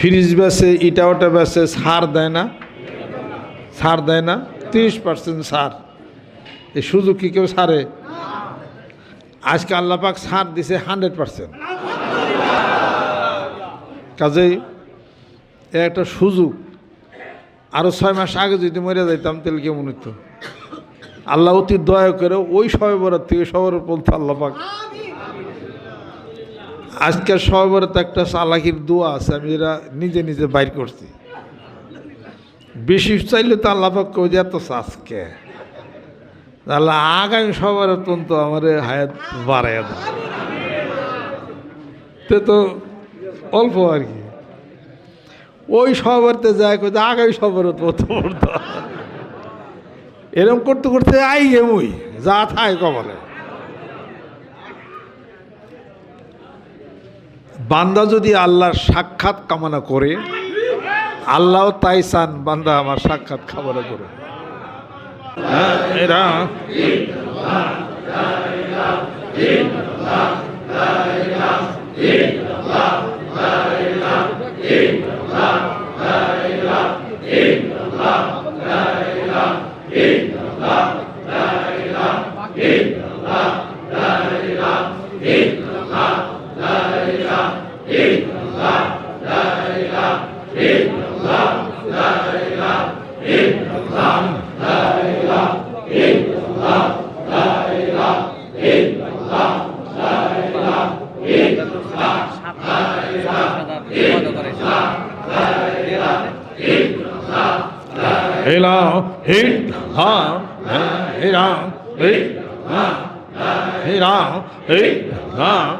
Fridge বেচে ইটা ওটা বেচে সার দেয় না। সার দেয় না, তিরিশ পার্সেন্ট সার। এই সুযোগ কি কেউ সারে? আজকে আল্লাপাক সার দিছে হান্ড্রেড পার্সেন্ট। কাজেই একটা সুযোগ। আরও ছয় মাস আগে যদি মরে যাইতাম, তাহলে কেমন হতো আল্লাহ অতি দয়া করে ওই সবে বরাত থেকে সবার বলতো আল্লাহ পাক আজকের সবে বরাত একটা চালাকির দোয়া আছে, আমি এরা নিজে নিজে বাইর করছি। বেশি চাইলে তো আল্লাহ কই যে এত আজকে তাহলে আগামী সবার পর্যন্ত আমার হায়াত বাড়াই দেয় তে তো অল্প আর কি। ওই সবারতে যায় যে আগামী সবার এরকম করতে করতে আই এমই যা থায় কবলে বান্দা যদি আল্লাহর সাক্ষাৎ কামনা করে আল্লাহ তাই চান বান্দা আমার সাক্ষাৎ কামনা করে। Hey, Ram, hey, Ram, hey, Ram.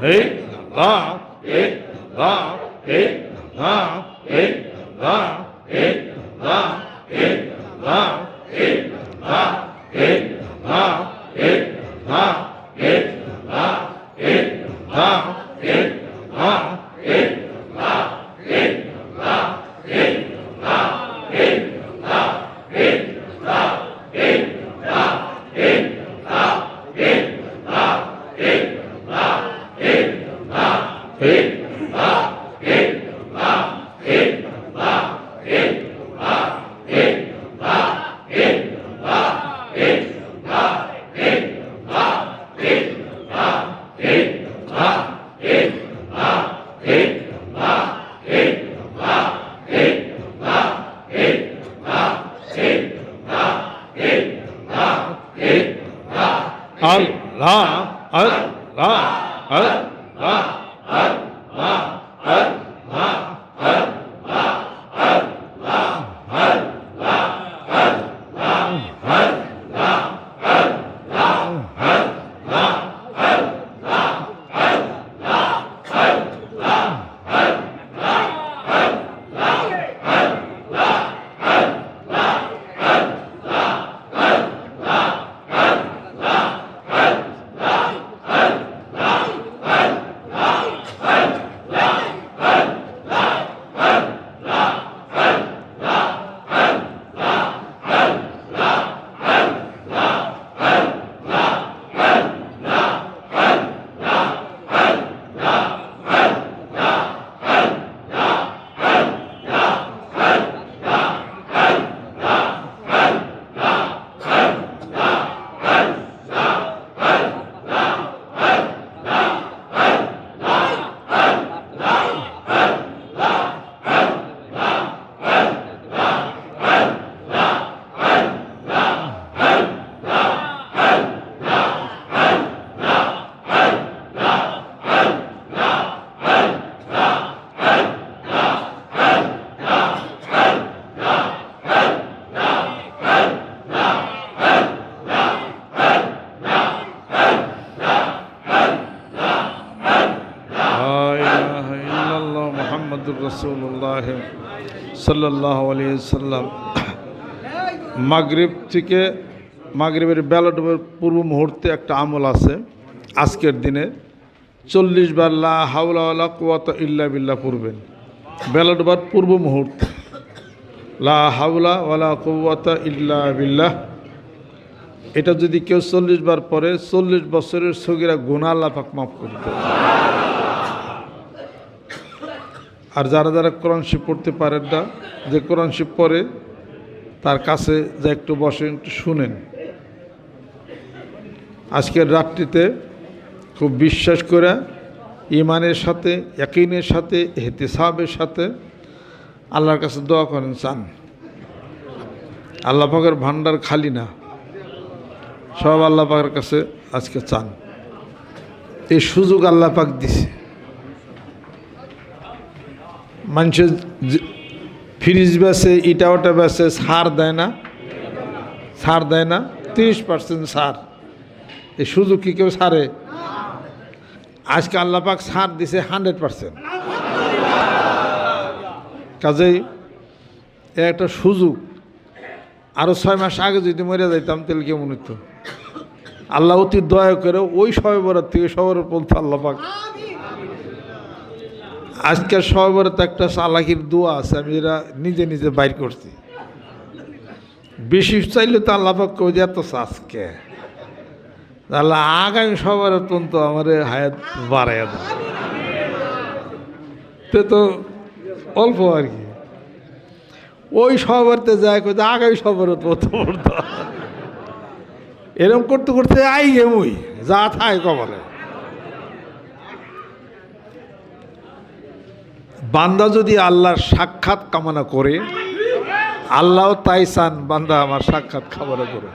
Hey, ah, hey, ah, hey, ah, hey, Ah. মাগরিব থেকে মাগরিবের ডুবের পূর্ব মুহূর্তে একটা আমল আছে আজকের দিনে। চল্লিশ বার লা হাওলা ওয়ালা কুয়াতা ইল্লা বিল্লাহ পড়বেন। বেলা পূর্ব মুহূর্তে। লা হাওলা ওয়ালা কুয়াতা ইল্লা বিল্লাহ। এটা যদি কেউ চল্লিশ বার পরে চল্লিশ বছরের সগিরা গুণা আল্লাহ পাক মাফ করতে আর যারা যারা কোরআন পড়তে পারেন না, যে কোরআন পড়ে তার কাছে যা একটু বসে একটু শুনেন। আজকের রাত্রিতে খুব বিশ্বাস করে ইমানের সাথে একইনের সাথে হেতেসাবের সাথে আল্লাহর কাছে দোয়া করেন, চান। আল্লাহ পাকের ভান্ডার খালি না। সব আল্লাহ পাকের কাছে আজকে চান। এই সুযোগ আল্লাহ পাক দিছে। মানুষের ফ্রিজ বেছে ইটা ওটা বেছে সার দেয় না। সার দেয় না, তিরিশ পার্সেন্ট সার। এই সুযোগ কি কেউ সারে? আজকে আল্লাহ পাক সার দিছে হান্ড্রেড পার্সেন্ট কাজেই একটা সুযোগ। আরও ছয় মাস আগে যদি মরে যাইতাম, তাহলে কেমন হতো আল্লাহ অতি দয়া করে ওই সবে বরাত থেকে সবার বলতো আল্লাহ আজকের সবে বরাত একটা চালাকির দোয়া আছে, আমি এরা নিজে নিজে বাইর করছি। বেশি চাইলে তো আল্লাহ পাক কই যে, এত আজকে তাহলে আগামী সবার পর্যন্ত আমার হায়াত বাড়াইয়া দাও। তে তো অল্প আর কি। ওই সবারতে যায় কোথায় আগামী সবার এরকম করতে করতে আই গেমুই যা থাই কবলে বান্দা যদি আল্লাহর সাক্ষাৎ কামনা করে আল্লাহ তাই চান, বান্দা আমার সাক্ষাৎ কামনা করে।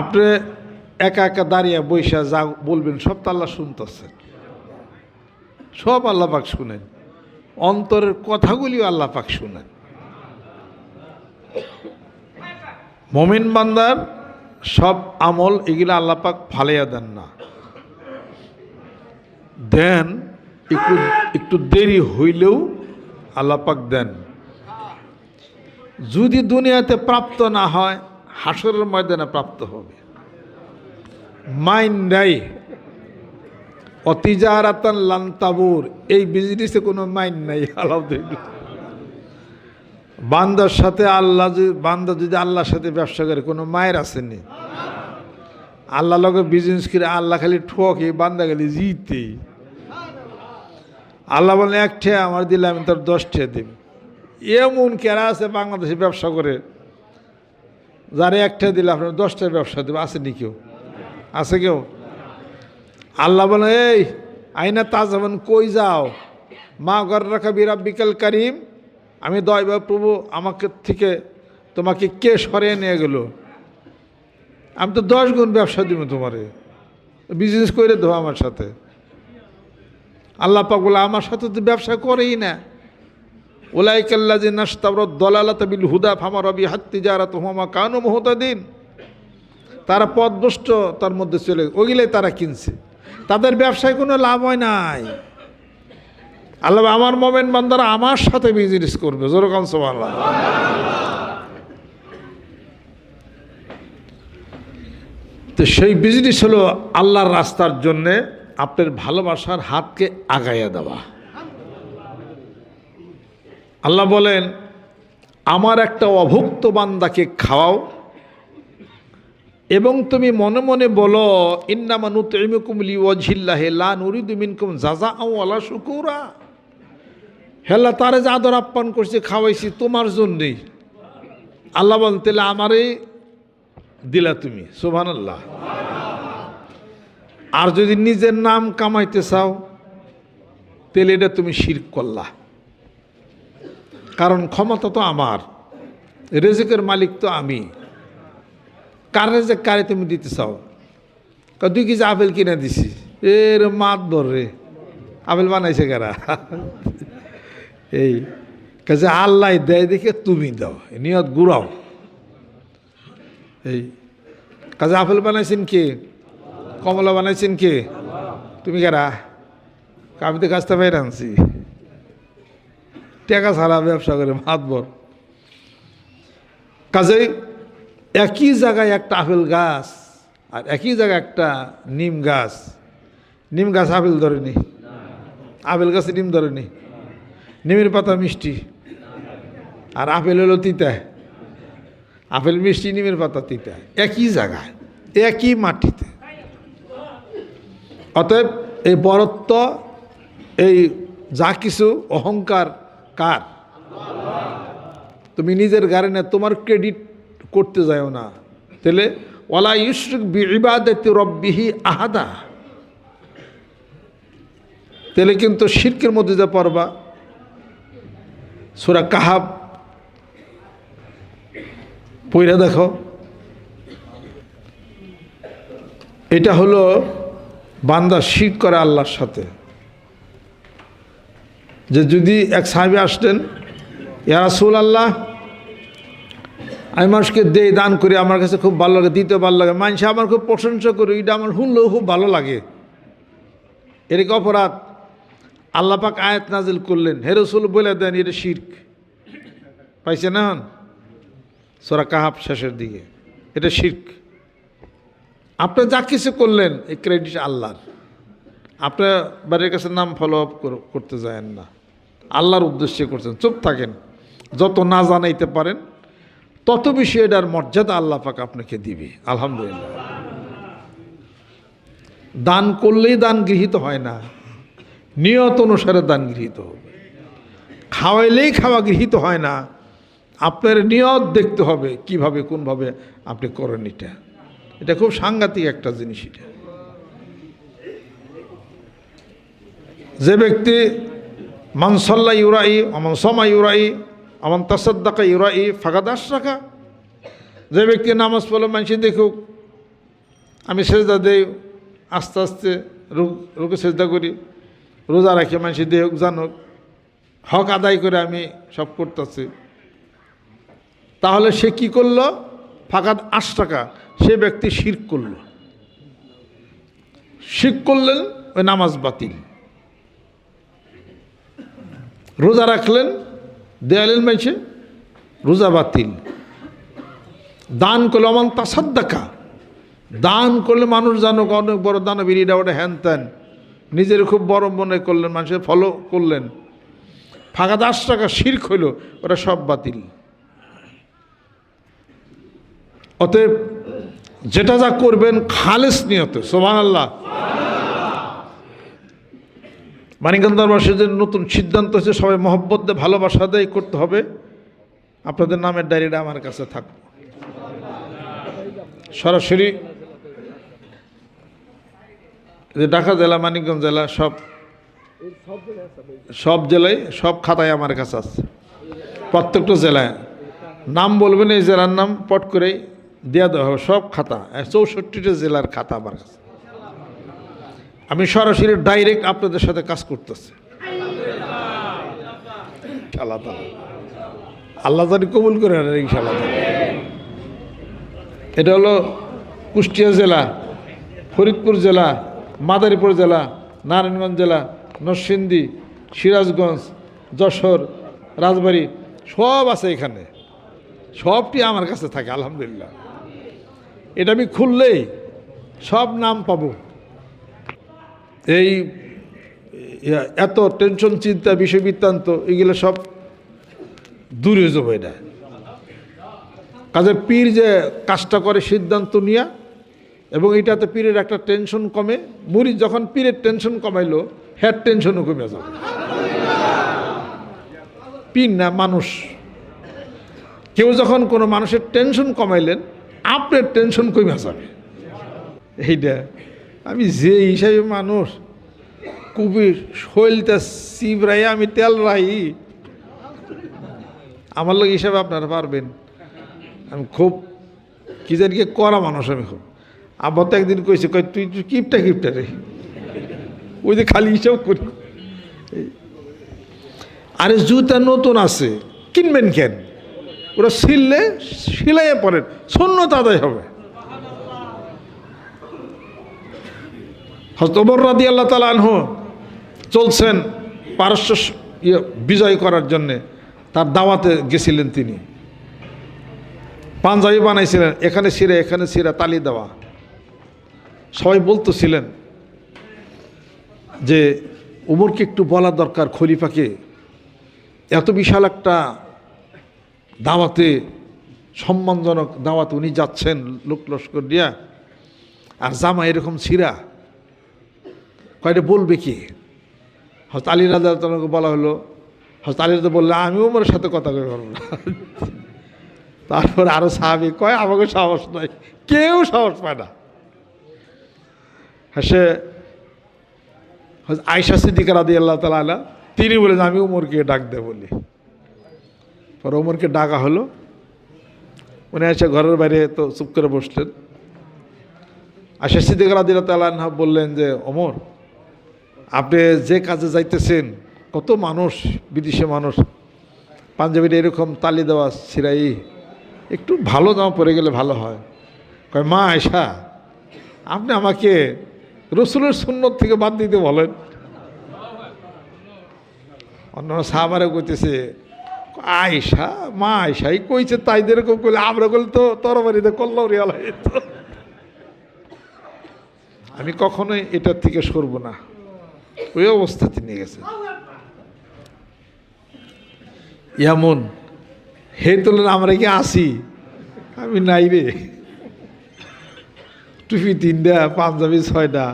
আপনি একা একা দাঁড়িয়ে বৈশা যা বলবেন, সব তো আল্লাহ শুনতেছেন সব আল্লাহ পাক শুনেন। অন্তরের কথাগুলিও আল্লাহ পাক শুনেন। মমিন বান্দার সব আমল এগুলো আল্লাহ পাক ফালাইয়া দেন না। দেন একটু একটু দেরি হইলেও আল্লাহ পাক দেন। যদি দুনিয়াতে প্রাপ্ত না হয়, হাসরের ময়দানে প্রাপ্ত হবে। মাইন নাই। অতিজারাতান লান্তাবুর, এই বিজনেসে কোনো মাইন নাই, আলহামদুলিল্লাহ। বান্দার সাথে আল্লাহ যদি, বান্দা যদি আল্লাহর সাথে ব্যবসা করে, কোনো মায়ের আসেনি। আল্লাহ লগে বিজনেস করে, আল্লাহ খালি ঠকে, বান্দা খালি জিতে। আল্লাহ বলেন, এক ঠে আমার দিলে আমি তোর দশ ঠে দিব এমন কেরা আছে বাংলাদেশে ব্যবসা করে, যারা একটা দিলে আপনার দশটা ব্যবসা দেবে আসেনি কেউ? আছে কেউ? আল্লাহ বলে এই, আইনা তাজাবান কই যাও? মা ঘর রাখা বিকাল করিম। আমি দয়বা প্রভু আমাকে থেকে তোমাকে কে সরিয়ে নিয়ে গেল? আমি তো দশ গুণ ব্যবসা দিব তোমারে। বিজনেস করে দেবো আমার সাথে। আল্লাহ পাক আমার সাথে তো ব্যবসা করেই না। ওলাইকাল্লা যে নাস্তাবর দলালাত বিল হুদা ফামা রবি হাত্তি যারা তোমামা কানু মহতাদিন। তারা পদভষ্ট তার মধ্যে চলে ওগুলাই তারা কিনছে। তাদের ব্যবসায় কোনো লাভ হয় নাই। আল্লাহ আমার মোমেন বান্দারা আমার সাথে বিজনেস করবে। যেরকম আল্লাহ তো সেই বিজনেস হলো আল্লাহর রাস্তার জন্যে আপনার ভালোবাসার হাতকে আগাইয়া দেওয়া। আল্লাহ বলেন, আমার একটা অভুক্ত বান্দাকে খাওয়াও এবং তুমি মনে মনে বলো ইন্নামানু তৈমুকুম লিওয়াজিল্লাহে, লা নুরিদু মিনকুম জাজা আও আলা শুকুরা হেল্লা তারে যে আদর আপ্যায়ন করছে, খাওয়াইছি, তোমার জন্যেই। আল্লাহ বলেন, তাহলে আমারই দিলা তুমি। সোভান আল্লাহ আর যদি নিজের নাম কামাইতে চাও, তাহলে এটা তুমি শির করলা। কারণ ক্ষমতা তো আমার, রেজেকের মালিক তো আমি। কার রেজেক কারে তুমি দিতে চাও? দুই কেজি আপেল কিনে দিছি? এর মাত ধর রে, আপেল বানাইছে কারা? এই কাজে আল্লাহ দেয় দেখে তুমি দাও নিয়ত গুড়াও। এই কাজে আপেল বানাইছেন কে? কমলা বানাইছেন কে? তুমি কারা? আমি তো গাছটা বাইরে আনছি। টাকা ছাড়া ব্যবসা করে মাতবর কাজেই একই জায়গায় একটা আপেল গাছ আর একই জায়গায় একটা নিম গাছ। নিম গাছ আপেল ধরেনি। আপেল গাছে নিম ধরেনি। নিমের পাতা মিষ্টি। আর আপেল হলো তিতা। আপেল মিষ্টি, নিমের পাতা তিতা। একই জায়গায়, একই মাটিতে। অতএব এই বরত্ব, এই যা কিছু অহংকার কার? তুমি নিজের গাড়ি না, তোমার ক্রেডিট করতে যাও না। তাহলে ওলা ইউসরিক বিবাদত রব্বিহি আহাদা। তাহলে কিন্তু শিরকের মধ্যে যা পড়বা, সুরা কাহাব পইরা দেখো। এটা হলো বান্দা শির করে আল্লাহর সাথে। যে যদি এক সাহেবে আসতেন ইয়ারাসুল আল্লাহ আমি মানুষকে দেই দান করি, আমার কাছে খুব ভালো লাগে দিতে ভালো লাগে, মানুষ আমার খুব প্রশংসা করি, এটা আমার শুনলেও খুব ভালো লাগে। এর কি অপরাধ আল্লাপাক আয়াত নাজিল করলেন হেরসুল বলে দেন, এটা শির্ক। পাইছে না হন সোরা কাহাব শেষের দিকে, এটা শির্ক। আপনি যা কিছু করলেন, এই ক্রেডিট আল্লাহর। আপনার বাড়ির কাছে নাম ফলো আপ করতে যায়েন না। আল্লাহর উদ্দেশ্যে করছেন। চুপ থাকেন। যত না জানাইতে পারেন, তত বেশি এটার মর্যাদা আল্লাহ পাক আপনাকে দিবে। আলহামদুলিল্লাহ। দান করলেই দান গৃহীত হয় না। নিয়ত অনুসারে দান গৃহীত হবে। খাওয়াইলেই খাওয়া গৃহীত হয় না। আপনার নিয়ত দেখতে হবে, কীভাবে, কোনভাবে আপনি করেন এটা। এটা খুব সাংঘাতিক একটা জিনিস এটা। যে ব্যক্তি মানসল্লা ইউরাই আমন সমা ইউরাই আমন তাসাদ্দাকা ইউরাই ফাঁকাদাস রাখা যে ব্যক্তি নামাজ পড়ল মানুষ দেখুক, আমি সেজদা দেই, আস্তে আস্তে রুক রুকে সেজদা করি, রোজা রাখি মানুষ দেহুক জানুক, হক আদায় করে আমি সব করতেছি। তাহলে সে কি করল? ফাঁকাত আশ টাকা সে ব্যক্তি শির করল। শির করলেন, ওই নামাজ বাতিল। রোজা রাখলেন দেয়ালেন মাইছে রোজা বাতিল। দান করলে, অমান তাসাদ্দাকা। দান করলে মানুষ জানুক অনেক বড় দানবীর, এটা ওটা হ্যান ত্যান। নিজের খুব বড় মনে করলেন মানুষের ফলো করলেন। ফাঁকা দশ টাকা শির হইল, ওটা সব বাতিল। অতএব যেটা যা করবেন খালেস নিয়তে সোমান আল্লাহ মানিকান দরবাসীদের নতুন সিদ্ধান্ত হচ্ছে সবাই মহব্বত দিয়ে ভালোবাসা দেয় করতে হবে। আপনাদের নামের ডায়েরিটা আমার কাছে থাকবে সরাসরি যে ঢাকা জেলা, মানিকগঞ্জ জেলা, সব সব জেলায় সব খাতায় আমার কাছে আছে। প্রত্যেকটা জেলায়। নাম বলবেন, এই জেলার নাম পট করেই দেওয়া দেওয়া হবে, সব খাতা। চৌষট্টিটা জেলার খাতা আমার কাছে। আমি সরাসরি ডাইরেক্ট আপনাদের সাথে কাজ করতেছি। আল্লাহ তালা কবুল করে এটা হলো কুষ্টিয়া জেলা, ফরিদপুর জেলা, মাদারীপুর জেলা, নারায়ণগঞ্জ জেলা, নরসিংদী, সিরাজগঞ্জ, যশোর, রাজবাড়ি, সব আছে এখানে। সবটি আমার কাছে থাকে, আলহামদুলিল্লাহ। এটা আমি খুললেই সব নাম পাবো। এই এত টেনশন, চিন্তা, বিষয় বৃত্তান্ত, এগুলো সব দূরে যাব এটা। কাজে পীর যে কাজটা করে সিদ্ধান্ত নিয়া, এবং এটাতে পীরের একটা টেনশন কমে মুড়ি যখন পীরের টেনশন কমাইলো হ্যার টেনশনও কমে যাবে। পীর না, মানুষ। কেউ যখন কোনো মানুষের টেনশন কমাইলেন আপনার টেনশন কমে যাবে এইটা আমি যে হিসাবে মানুষ কুবি শৈলটা চিবরাই আমি তেল রাই। আমার লোক হিসাবে আপনারা পারবেন। আমি খুব, কি জানি কি করা মানুষ আমি খুব। আব্বা তো একদিন কইছে, কই তুই তুই কিপটা কিপটা রে। ওই যে খালি হিসাব করি। আরে জুতা নতুন আছে, কিনবেন কেন? ওরা সিললে সিলাইয়ে পড়েন। শূন্যতা আদায় হবে। হজরত রাদি আল্লাহ তালা আনহু চলছেন পারস্য ইয়ে বিজয় করার জন্যে। তার দাওয়াতে গেছিলেন তিনি। পাঞ্জাবি বানাইছিলেন, এখানে সিরে এখানে সিরা তালি দেওয়া। সবাই বলতেছিলেন যে উমরকে একটু বলা দরকার খলিফাকে। এত বিশাল একটা দাওয়াতে, সম্মানজনক দাওয়াতে উনি যাচ্ছেন লোক লস্কর দিয়া। আর জামা এরকম ছিঁড়া। কয়টা বলবে কি? হয়তো আলী রাজা বলা হলো হয়তো আলী রাজা বললে, আমি উমরের সাথে কথা কই পারব না। তারপর আরও সাহাবি কয়, আমাকে সাহস নয় কেউ সাহস পায় না। হ্যাঁ সে আয়সা সিদ্দিকা রাদি আল্লাহ তালা তিনি বলেন আমি উমরকে ডাক দে বলি। পরে উমরকে ডাকা হলো। উনি এসে ঘরের বাইরে তো চুপ করে বসলেন। আশা সিদ্দিকা রাদি তালা বললেন যে অমর আপনি যে কাজে যাইতেছেন, কত মানুষ, বিদেশে মানুষ পাঞ্জাবির এরকম তালি দেওয়া, সিরাই, একটু ভালো জামা পরে গেলে ভালো হয়। কয়, মা আয়সা আপনি আমাকে রসুলের সুন্নত থেকে বাদ দিতে বলেন। অন্য সাহাবারে কইতেছে আয়সা মা আয়সাই কইছে তাইদের এরকম করলে, আমরা করলে তো তরবারিতে কল্লাও রিয়াল তো আমি কখনোই এটার থেকে সরব না। ওই অবস্থা নিয়ে গেছে এমন হে তোলেন, আমরা কি আসি? আমি নাই রে। টুপি তিনটা, পাঞ্জাবি ছয়টা।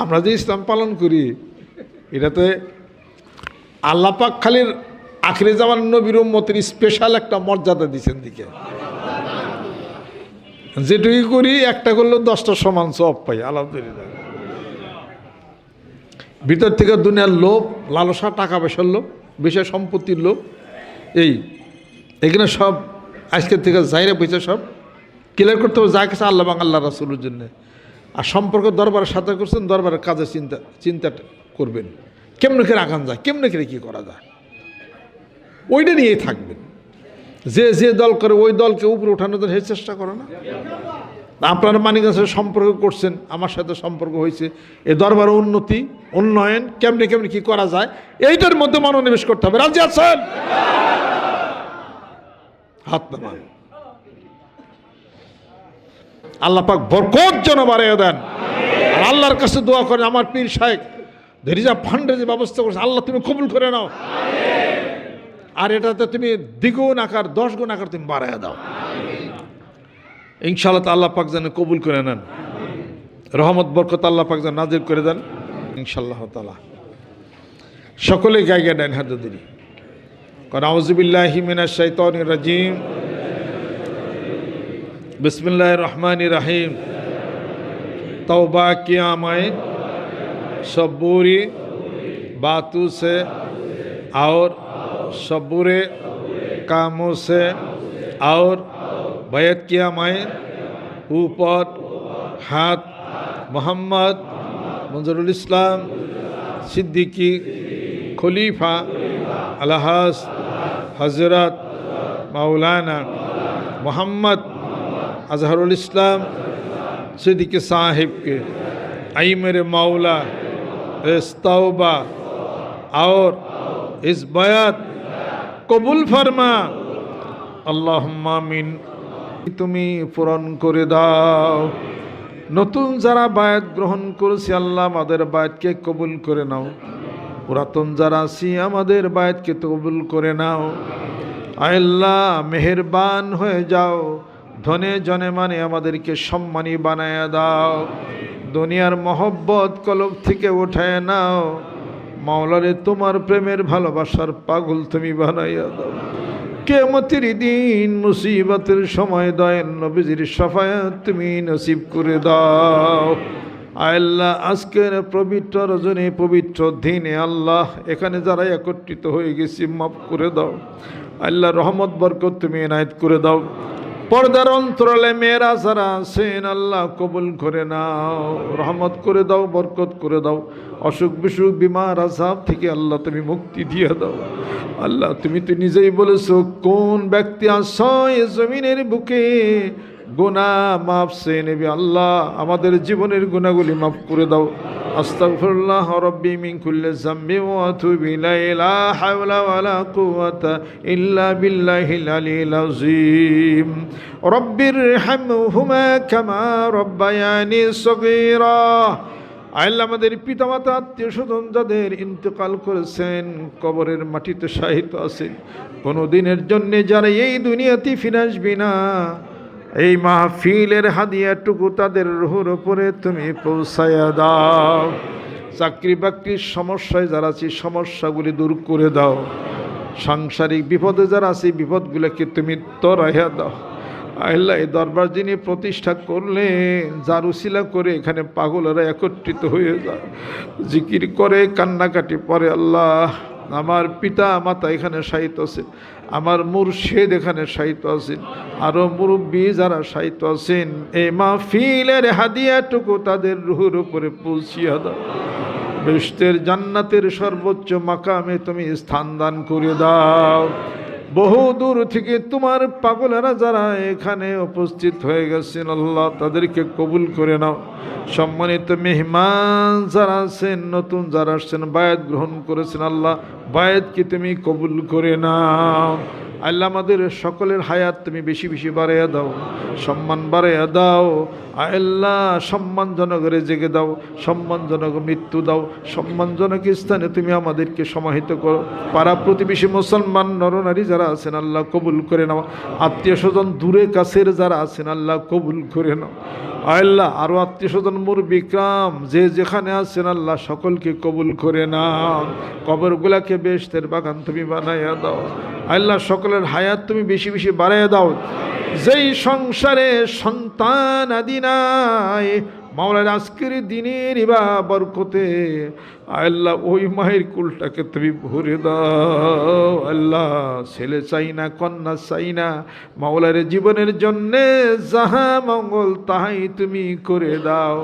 আমরা যে ইসলাম পালন করি, এটাতে আল্লাপাক খালির আখরে জামান নবীর মতের স্পেশাল একটা মর্যাদা দিচ্ছেন দিকে। যেটুকু করি একটা করলেও দশটা সমান সব পাই, আলহামদুলিল্লাহ। ভিতর থেকে দুনিয়ার লোভ, লালসা, টাকা পয়সার লোভ, বিষয় সম্পত্তির লোভ, এই এখানে সব আজকের থেকে জাইরে পয়সা সব ক্লিয়ার করতে হবে, যা কিছু আল্লাহ বাং রাসুলের জন্য। আর সম্পর্ক দরবারের সাথে করছেন, দরবারের কাজে চিন্তা চিন্তা করবেন। কেমনে করে আগান যায়, কেমনে করে কী করা যায়? ওইটা নিয়েই থাকবেন। যে যে দল করে ওই দলকে উপরে ওঠানোর জন্য চেষ্টা করে না। আপনারা সাথে সম্পর্ক করছেন, আমার সাথে সম্পর্ক হয়েছে। এ দরবার উন্নতি, উন্নয়ন, কেমনে কেমনে কি করা যায়, এইটার মধ্যে মনোনিবেশ করতে হবে। রাজি আছেন? হাত নামান। আল্লাহ পাক বরকত যেন বাড়িয়ে দেন। আর আল্লাহর কাছে দোয়া করেন, আমার পীর শাহেক রিজার্ভ ফান্ডের যে ব্যবস্থা করছে, আল্লাহ তুমি কবুল করে নাও। আর এটাতে তুমি দ্বিগুণ আকার দশ গুণ আকার তুমি বাড়াইয়া দাও। ইনশাল্লাহ আল্লাহ পাক যেন কবুল করে নেন। রহমত, বরকত আল্লাহ পাক যেন নাজির করে দেন ইনশাল্লাহ তালা সকলে গাইগা ডাইন হাত দিদি কনাউজবিল্লাহিমিনা রাজিম। বিসমিল্লাহ রহমান রাহিম। তওবা, কিয়ামায়, সবুরি, বাতুসে सब बुरे कामों से और बैत किया मैं ऊपर हाथ मोहम्मद मंजरुल इस्लाम सिद्दीकी खलीफा अलहस हज़रत मौलाना मोहम्मद अजहरुल इस्लाम सिद्दीक साहिब के आई मेरे मौला इस तौबा और इस बयात কবুল ফার্মা। আল্লাহ মামিন তুমি পূরণ করে দাও। নতুন যারা বায়াত গ্রহণ করেছি, আল্লাহ আমাদের বায়াতকে কবুল করে নাও। পুরাতন যারা আছি, আমাদের বায়াতকে কবুল করে নাও। আল্লাহ, মেহেরবান হয়ে যাও। ধনে জনে মানে আমাদেরকে সম্মানী বানায় দাও। দুনিয়ার মহব্বত কলব থেকে উঠায় নাও। মাওলারে, তোমার প্রেমের ভালোবাসার পাগল তুমি বানাইয়া দাও। কেমতির দিন মুসিবতের সময় দয়েন নবীজির সফায়াত তুমি নসিব করে দাও। আল্লাহ, আজকের পবিত্র রজনী, পবিত্র দিনে আল্লাহ এখানে যারা একত্রিত হয়ে গেছি, মাফ করে দাও। আল্লাহ রহমত, বরকত তুমি এনায়ত করে দাও। পর্দার অন্তরালে মেয়েরা যারা আছেন, আল্লাহ কবুল করে নাও, রহমত করে দাও, বরকত করে দাও। অসুখ বিসুখ, বিমার আসাব থেকে আল্লাহ তুমি মুক্তি দিয়ে দাও। আল্লাহ তুমি তো নিজেই বলেছ, কোন ব্যক্তি আসয় জমিনের বুকে গুণা মাফ সে নেবে আল্লাহ। আমাদের জীবনের গুণাগুলি মাফ করে দাও। আস্তাগফিরুল্লাহ রব্বি মিন কুল্লি যামবি ওয়া আতুবু ইলাইহি। লা হাওলা ওয়ালা কুওয়াতা ইল্লা বিল্লাহিল আলিয়্যিল আযীম। রব্বির হামহুমা কামা রব্বায়ানি সগীরা। আল্লাহ আমাদের পিতামাতা আত্মীয় স্বজন যাদের ইন্তেকাল করেছেন, কবরের মাটিতে সাহিত্য আছে কোনো দিনের জন্যে যারা এই দুনিয়াতে ফিরে আসবি না। এই মাহফিলের হাদিয়াটুকু তাদের রুহুর ওপরে তুমি পৌঁছায়া দাও। চাকরি বাকরির সমস্যায় যারা আছে, সমস্যাগুলি দূর করে দাও। সাংসারিক বিপদে যারা আছে, বিপদগুলোকে তুমি তরাইয়া দাও। আল্লাহ এই দরবার যিনি প্রতিষ্ঠা করলে যার উশিলা করে এখানে পাগলেরা একত্রিত হয়ে যায়। জিকির করে, কান্নাকাটি পরে আল্লাহ, আমার পিতা মাতা এখানে সাহিত্য আছেন আমার মুর্শেদ এখানে সাহিত্য আছেন আরও মুরব্বী যারা সাহিত্য আছেন এ এই মাহফিলের হাদিয়াটুকু তাদের রুহুর উপরে পৌঁছিয়া দাও। বিশ্বের জান্নাতের সর্বোচ্চ মাকামে তুমি স্থান দান করে দাও। বহু দূর থেকে তোমার পাগলেরা যারা এখানে উপস্থিত হয়ে গেছেন, আল্লাহ তাদেরকে কবুল করে নাও। সম্মানিত মেহমান যারা আছেন, নতুন যারা আসছেন, বায়াত গ্রহণ করেছেন, আল্লাহ, বায়াতকে তুমি কবুল করে নাও। আল্লাহ আমাদের সকলের হায়াত তুমি বেশি বেশি বাড়াইয়া দাও, সম্মান বাড়াইয়া দাও। আল্লাহ সম্মানজনক জেগে দাও, সম্মানজনক মৃত্যু দাও, সম্মানজনক স্থানে তুমি আমাদেরকে সমাহিত করো। পাড়া প্রতিবেশী মুসলমান, নরনারী যারা আছেন, আল্লাহ কবুল করে নাও। আত্মীয় স্বজন দূরে কাছের যারা আছেন, আল্লাহ কবুল করে নাও। আল্লাহ আরও আত্মীয় স্বজন মোর বিক্রাম যে যেখানে আছেন, আল্লাহ সকলকে কবুল করে নাও। কবরগুলাকে বেশ বেশতের বাগান তুমি বানাইয়া দাও। আল্লাহ সকলের হায়াত তুমি বেশি বেশি বাড়াইয়া দাও। যেই সংসারে সন্তান আদি নাই মাওলার আজকের দিনের ইবা বরকতে, আল্লাহ ওই মায়ের কুলটাকে তুমি ভরে দাও। আল্লাহ, ছেলে চাই না, কন্যা চাই না, মাওলার জীবনের জন্যে যাহা মঙ্গল তাহাই তুমি করে দাও।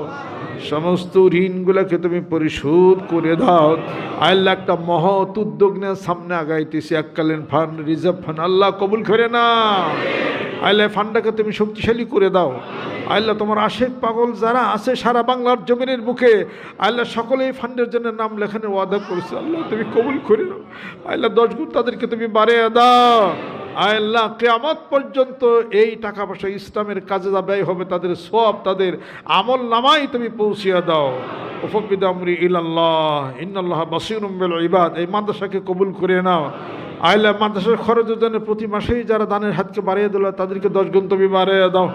সমস্ত ঋণগুলোকে তুমি পরিশোধ করে দাও। আল্লাহ একটা মহৎ উদ্যোগ নিয়ে সামনে আগাইতেছি। এককালীন ফান্ড, রিজার্ভ ফান্ড, আল্লাহ কবুল করে না আল্লাহ ফান্ডাকে তুমি শক্তিশালী করে দাও। আল্লাহ তোমার আশেক পাগল যারা আছে সারা বাংলার জমিনের মুখে আল্লাহ সকলেই ফান্ডের জন্য নাম লেখানোর ওয়াদা করেছে। আল্লাহ, তুমি কবুল করে দাও আল্লাহ দশ গুণ তাদেরকে তুমি বাড়িয়ে দাও। আল্লাহ কেয়ামত পর্যন্ত এই টাকা পয়সা ইসলামের কাজে যা ব্যয় হবে, তাদের সব তাদের আমল নামাই তুমি পৌঁছিয়ে দাও। ওফবিদ আমরি ইলাল্লাহ, ইন্নাল্লাহ বাসির ইবাদ। এই মাদ্রাসাকে কবুল করে নাও। আল্লাহ মাদ্রাসার খরচের জন্য প্রতি মাসেই যারা দানের হাতকে বাড়িয়ে দিল, তাদেরকে দশ তুমি বাড়িয়ে দাও।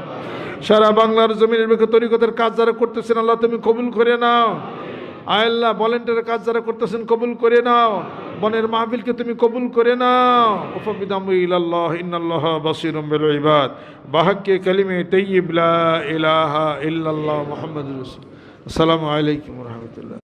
সারা বাংলার জমিনের মুখে তরিকতের কাজ যারা করতেছেন, আল্লাহ তুমি কবুল করে নাও। আল্লাহ ভলেন্টিয়ারের কাজ যারা করতেছেন, কবুল করে নাও। বনের মাহফিলকে তুমি কবুল করে নাও। ওফবিদামু ইলাল্লাহ, ইন্নাল্লাহ বাসিরুম বিল ইবাদ। বাহাক্কে কালিমে তাইয়িব লা ইলাহা ইল্লাল্লাহ মুহাম্মাদুর রাসূল আসসালামু আলাইকুম ওয়া রাহমাতুল্লাহ।